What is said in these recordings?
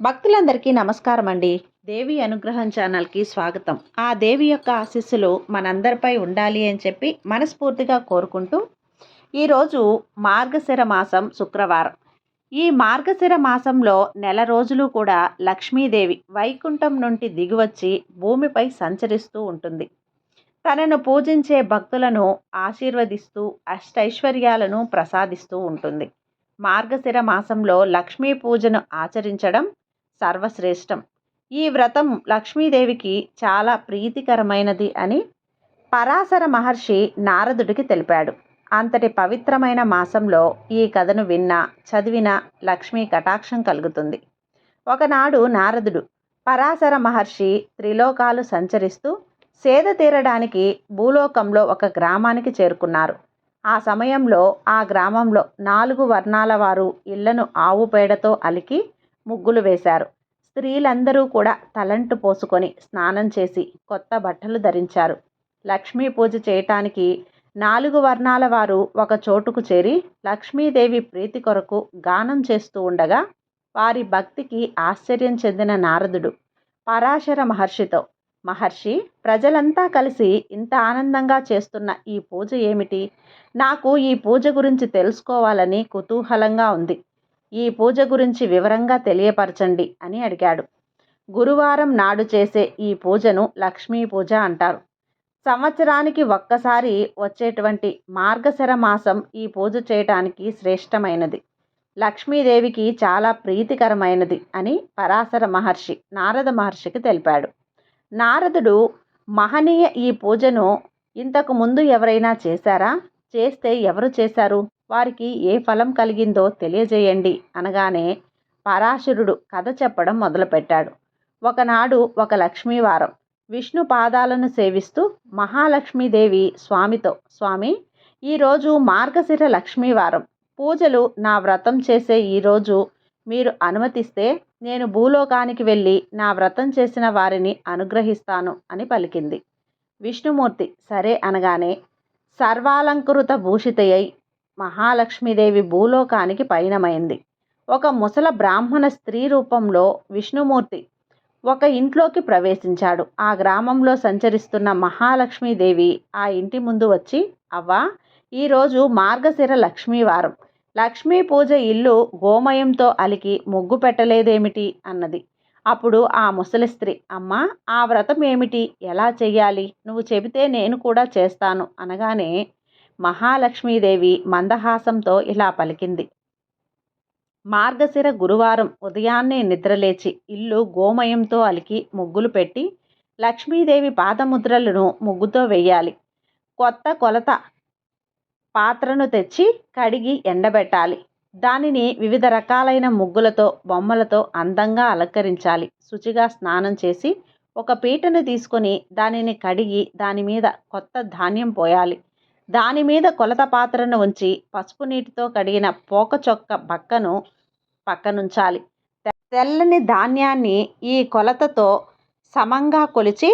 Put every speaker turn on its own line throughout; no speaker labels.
భక్తులందరికీ నమస్కారం అండి దేవి అనుగ్రహం ఛానల్కి స్వాగతం. ఆ దేవి యొక్క ఆశీస్సులు మనందరిపై ఉండాలి అని చెప్పి మనస్ఫూర్తిగా కోరుకుంటూ ఈరోజు మార్గశిర మాసం శుక్రవారం. ఈ మార్గశిర మాసంలో నెల రోజులు కూడా లక్ష్మీదేవి వైకుంఠం నుండి దిగివచ్చి భూమిపై సంచరిస్తూ ఉంటుంది. తనను పూజించే భక్తులను ఆశీర్వదిస్తూ అష్టైశ్వర్యాలను ప్రసాదిస్తూ ఉంటుంది. మార్గశిర మాసంలో లక్ష్మీ పూజను ఆచరించడం సర్వశ్రేష్టం. ఈ వ్రతం లక్ష్మీదేవికి చాలా ప్రీతికరమైనది అని పరాశర మహర్షి నారదుడికి తెలిపాడు. అంతటి పవిత్రమైన మాసంలో ఈ కథను విన్నా చదివిన లక్ష్మీ కటాక్షం కలుగుతుంది. ఒకనాడు నారదుడు పరాశర మహర్షి త్రిలోకాలు సంచరిస్తూ సేద తీరడానికి భూలోకంలో ఒక గ్రామానికి చేరుకున్నారు. ఆ సమయంలో ఆ గ్రామంలో నాలుగు వర్ణాల వారు ఇళ్ళను ఆవు పేడతో అలికి ముగ్గులు వేశారు. స్త్రీలందరూ కూడా తలంటు పోసుకొని స్నానం చేసి కొత్త బట్టలు ధరించారు. లక్ష్మీ పూజ చేయటానికి నాలుగు వర్ణాల వారు ఒక చోటుకు చేరి లక్ష్మీదేవి ప్రీతి కొరకు గానం చేస్తూ ఉండగా వారి భక్తికి ఆశ్చర్యం చెందిన నారదుడు పరాశర మహర్షితో మహర్షి ప్రజలంతా కలిసి ఇంత ఆనందంగా చేస్తున్న ఈ పూజ ఏమిటి? నాకు ఈ పూజ గురించి తెలుసుకోవాలని కుతూహలంగా ఉంది. ఈ పూజ గురించి వివరంగా తెలియపరచండి అని అడిగాడు. గురువారం నాడు చేసే ఈ పూజను లక్ష్మీ పూజ అంటారు. సంవత్సరానికి ఒక్కసారి వచ్చేటువంటి మార్గశర మాసం ఈ పూజ చేయటానికి శ్రేష్టమైనది. లక్ష్మీదేవికి చాలా ప్రీతికరమైనది అని పరాశర మహర్షి నారద మహర్షికి తెలిపాడు. నారదుడు మహనీయ ఈ పూజను ఇంతకు ముందు ఎవరైనా చేశారా? చేస్తే ఎవరు చేశారు? వారికి ఏ ఫలం కలిగిందో తెలియజేయండి అనగానే పరాశరుడు కథ చెప్పడం మొదలుపెట్టాడు. ఒకనాడు ఒక లక్ష్మీవారం విష్ణు పాదాలను సేవిస్తూ మహాలక్ష్మీదేవి స్వామితో స్వామి ఈరోజు మార్గశిర లక్ష్మీవారం. పూజలు నా వ్రతం చేసే ఈరోజు మీరు అనుమతిస్తే నేను భూలోకానికి వెళ్ళి నా వ్రతం చేసిన వారిని అనుగ్రహిస్తాను అని పలికింది. విష్ణుమూర్తి సరే అనగానే సర్వాలంకృత భూషితయ్యై మహాలక్ష్మీదేవి భూలోకానికి పయనమైంది. ఒక ముసల బ్రాహ్మణ స్త్రీ రూపంలో విష్ణుమూర్తి ఒక ఇంట్లోకి ప్రవేశించాడు. ఆ గ్రామంలో సంచరిస్తున్న మహాలక్ష్మీదేవి ఆ ఇంటి ముందు వచ్చి అవ్వా ఈరోజు మార్గశిర లక్ష్మీవారం. లక్ష్మీ పూజ ఇల్లు గోమయంతో అలికి ముగ్గు పెట్టలేదేమిటి? అన్నది. అప్పుడు ఆ ముసలి స్త్రీ అమ్మ ఆ వ్రతం ఏమిటి? ఎలా చెయ్యాలి? నువ్వు చెబితే నేను కూడా చేస్తాను. అనగానే మహాలక్ష్మీదేవి మందహాసంతో ఇలా పలికింది. మార్గశిర గురువారం ఉదయాన్నే నిద్రలేచి ఇల్లు గోమయంతో అలికి ముగ్గులు పెట్టి లక్ష్మీదేవి పాదముద్రలను ముగ్గుతో వెయ్యాలి. కొత్త కొలత పాత్రను తెచ్చి కడిగి ఎండబెట్టాలి. దానిని వివిధ రకాలైన ముగ్గులతో బొమ్మలతో అందంగా అలంకరించాలి. శుచిగా స్నానం చేసి ఒక పీటను తీసుకొని దానిని కడిగి దాని మీద కొత్త ధాన్యం పోయాలి. దాని మీద కొలత పాత్రను ఉంచి పసుపు నీటితో కడిగిన పోక చొక్క బక్కను పక్కనుంచాలి. తెల్లని ధాన్యాన్ని ఈ కొలతతో సమంగా కొలిచి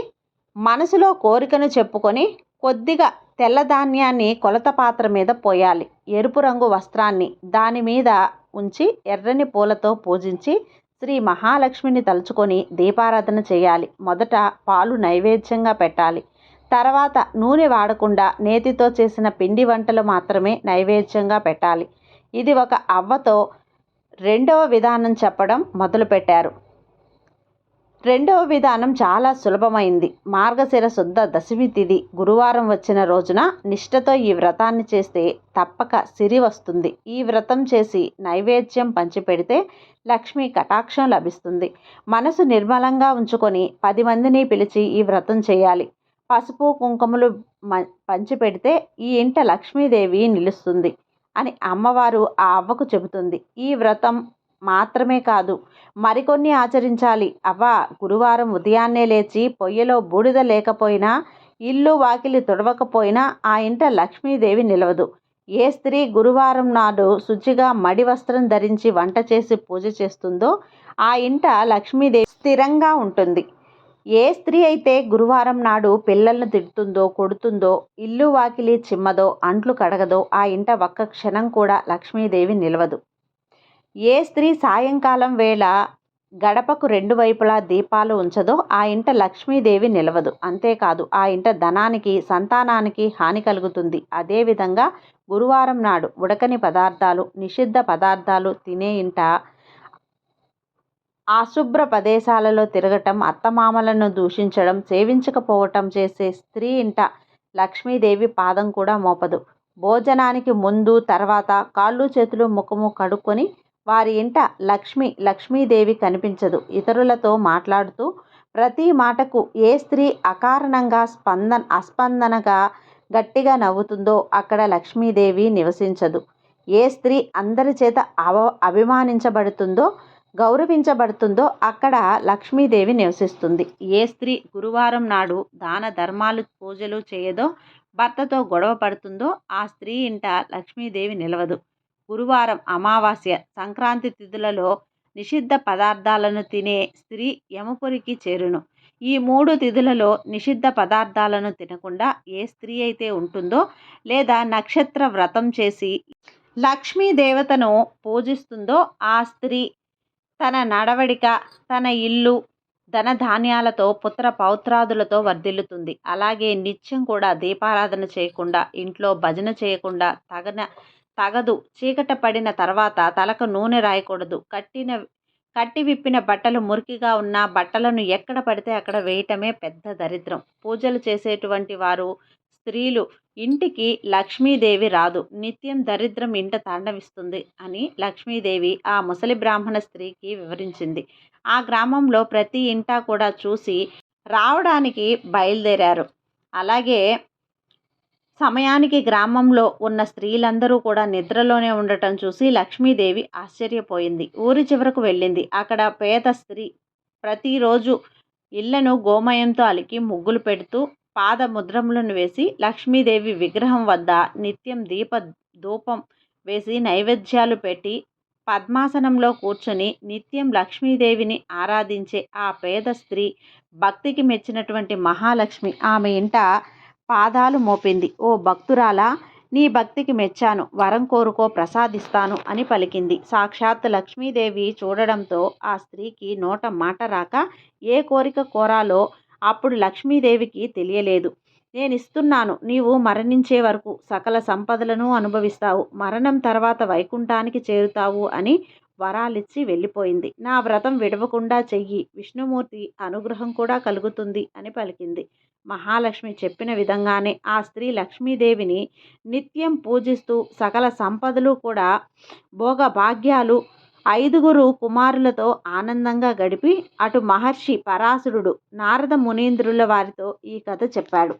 మనసులో కోరికను చెప్పుకొని కొద్దిగా తెల్ల ధాన్యాన్ని కొలత పాత్ర మీద పోయాలి. ఎరుపు రంగు వస్త్రాన్ని దాని మీద ఉంచి ఎర్రని పూలతో పూజించి శ్రీ మహాలక్ష్మిని తలుచుకొని దీపారాధన చేయాలి. మొదట పాలు నైవేద్యంగా పెట్టాలి. తర్వాత నూనె వాడకుండా నేతితో చేసిన పిండి వంటలు మాత్రమే నైవేద్యంగా పెట్టాలి. ఇది ఒక అవ్వతో రెండవ విధానం చెప్పడం మొదలుపెట్టారు. రెండవ విధానం చాలా సులభమైంది. మార్గశిర శుద్ధ దశమి తిథి గురువారం వచ్చిన రోజున నిష్ఠతో ఈ వ్రతాన్ని చేస్తే తప్పక సిరి వస్తుంది. ఈ వ్రతం చేసి నైవేద్యం పంచిపెడితే లక్ష్మి కటాక్షం లభిస్తుంది. మనసు నిర్మలంగా ఉంచుకొని పది మందిని పిలిచి ఈ వ్రతం చేయాలి. పసుపు కుంకుమలు పంచిపెడితే ఈ ఇంట లక్ష్మీదేవి నిలుస్తుంది అని అమ్మవారు ఆ అవ్వకు చెబుతుంది. ఈ వ్రతం మాత్రమే కాదు మరికొన్ని ఆచరించాలి. అవ్వ గురువారం ఉదయాన్నే లేచి పొయ్యిలో బూడిద లేకపోయినా ఇల్లు వాకిలి తుడవకపోయినా ఆ ఇంట లక్ష్మీదేవి నిలవదు. ఏ స్త్రీ గురువారం నాడు శుచిగా మడి వస్త్రం ధరించి వంట చేసి పూజ చేస్తుందో ఆ ఇంట లక్ష్మీదేవి స్థిరంగా ఉంటుంది. ఏ స్త్రీ అయితే గురువారం నాడు పిల్లలను తిడుతుందో కొడుతుందో ఇల్లు వాకిలి చిమ్మదో అంట్లు కడగదో ఆ ఇంట ఒక్క క్షణం కూడా లక్ష్మీదేవి నిలవదు. ఏ స్త్రీ సాయంకాలం వేళ గడపకు రెండు వైపులా దీపాలు ఉంచదో ఆ ఇంట లక్ష్మీదేవి నిలవదు. అంతేకాదు ఆ ఇంట ధనానికి సంతానానికి హాని కలుగుతుంది. అదేవిధంగా గురువారం నాడు ఉడకని పదార్థాలు నిషిద్ధ పదార్థాలు తినే ఇంట అశుభ్ర ప్రదేశాలలో తిరగటం అత్తమామలను దూషించడం సేవించకపోవటం చేసే స్త్రీ ఇంట లక్ష్మీదేవి పాదం కూడా మోపదు. భోజనానికి ముందు తర్వాత కాళ్ళు చేతులు ముఖము కడుక్కొని వారి ఇంట లక్ష్మి లక్ష్మీదేవి కనిపించదు. ఇతరులతో మాట్లాడుతూ ప్రతి మాటకు ఏ స్త్రీ అకారణంగా స్పందన అస్పందనగా గట్టిగా నవ్వుతుందో అక్కడ లక్ష్మీదేవి నివసించదు. ఏ స్త్రీ అందరి చేత అవ అభిమానించబడుతుందో గౌరవించబడుతుందో అక్కడ లక్ష్మీదేవి నివసిస్తుంది. ఏ స్త్రీ గురువారం నాడు దాన ధర్మాలు పూజలు చేయదో భర్తతో గొడవ పడుతుందో ఆ స్త్రీ ఇంట లక్ష్మీదేవి నిలవదు. గురువారం అమావాస్య సంక్రాంతి తిథులలో నిషిద్ధ పదార్థాలను తినే స్త్రీ యమపురికి చేరును. ఈ మూడు తిథులలో నిషిద్ధ పదార్థాలను తినకుండా ఏ స్త్రీ అయితే ఉంటుందో లేదా నక్షత్ర వ్రతం చేసి లక్ష్మీ దేవతను పూజిస్తుందో ఆ స్త్రీ తన నడవడిక తన ఇల్లు ధనధాన్యాలతో పుత్ర పౌత్రాదులతో వర్ధిల్లుతుంది. అలాగే నిత్యం కూడా దీపారాధన చేయకుండా ఇంట్లో భజన చేయకుండా తగన తగదు చీకట పడిన తర్వాత తలకు నూనె రాయకూడదు. కట్టిన కట్టి విప్పిన బట్టలు మురికిగా ఉన్న బట్టలను ఎక్కడ పడితే అక్కడ వేయటమే పెద్ద దరిద్రం. పూజలు చేసేటువంటి వారు స్త్రీలు ఇంటికి లక్ష్మీదేవి రాదు. నిత్యం దరిద్రం ఇంట తాండవిస్తుంది అని లక్ష్మీదేవి ఆ ముసలి బ్రాహ్మణ స్త్రీకి వివరించింది. ఆ గ్రామంలో ప్రతి ఇంటా కూడా చూసి రావడానికి బయలుదేరారు. అలాగే సమయానికి గ్రామంలో ఉన్న స్త్రీలందరూ కూడా నిద్రలోనే ఉండటం చూసి లక్ష్మీదేవి ఆశ్చర్యపోయింది. ఊరి చివరకు వెళ్ళింది. అక్కడ పేద స్త్రీ ప్రతిరోజు ఇళ్ళను గోమయంతో అలికి ముగ్గులు పెడుతూ పాద ముద్రములను వేసి లక్ష్మీదేవి విగ్రహం వద్ద నిత్యం దీప ధూపం వేసి నైవేద్యాలు పెట్టి పద్మాసనంలో కూర్చొని నిత్యం లక్ష్మీదేవిని ఆరాధించే ఆ పేద స్త్రీ భక్తికి మెచ్చినటువంటి మహాలక్ష్మి. ఆమె ఇంట పాదాలు మోపింది. ఓ భక్తురాలా నీ భక్తికి మెచ్చాను. వరం కోరుకో ప్రసాదిస్తాను అని పలికింది. సాక్షాత్ లక్ష్మీదేవి చూడడంతో ఆ స్త్రీకి నోట మాట రాక ఏ కోరిక కోరాలో అప్పుడు లక్ష్మీదేవికి తెలియలేదు. నేను ఇస్తున్నాను నీవు మరణించే వరకు సకల సంపదలను అనుభవిస్తావు. మరణం తర్వాత వైకుంఠానికి చేరుతావు అని వరాలిచ్చి వెళ్ళిపోయింది. నా వ్రతం విడవకుండా చెయ్యి. విష్ణుమూర్తి అనుగ్రహం కూడా కలుగుతుంది అని పలికింది. మహాలక్ష్మి చెప్పిన విధంగానే ఆ స్త్రీ లక్ష్మీదేవిని నిత్యం పూజిస్తూ సకల సంపదలు కూడా భోగభాగ్యాలు ఐదుగురు కుమారులతో ఆనందంగా గడిపి అటు మహర్షి పరాశరుడు నారద మునీంద్రుల వారితో ఈ కథ చెప్పాడు.